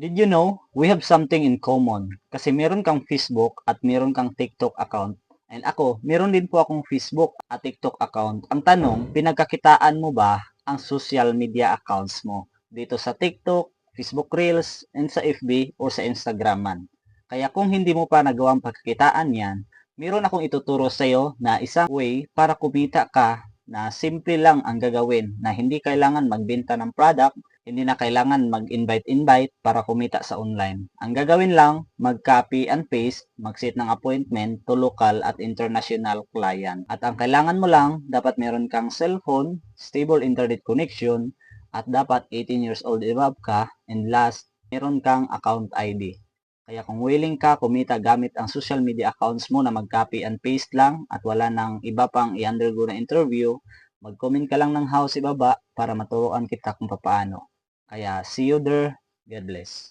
Did you know, we have something in common. Kasi meron kang Facebook at meron kang TikTok account. And ako, meron din po akong Facebook at TikTok account. Ang tanong, pinagkakitaan mo ba ang social media accounts mo? Dito sa TikTok, Facebook Reels, and sa FB o sa Instagram man. Kaya kung hindi mo pa nagawang pagkakitaan yan, meron akong ituturo sa iyo na isang way para kumita ka na simple lang ang gagawin na hindi kailangan magbenta ng product, hindi na kailangan mag-invite-invite para kumita sa online. Ang gagawin lang, mag-copy and paste, mag-set ng appointment to local at international client. At ang kailangan mo lang, dapat meron kang cellphone, stable internet connection, at dapat 18 years old above ka, and last, meron kang account ID. Kaya kung willing ka kumita gamit ang social media accounts mo na mag-copy and paste lang at wala nang iba pang i-undergo na interview, mag-comment ka lang ng house ibaba para maturuan kita kung paano. Kaya see you there. God bless.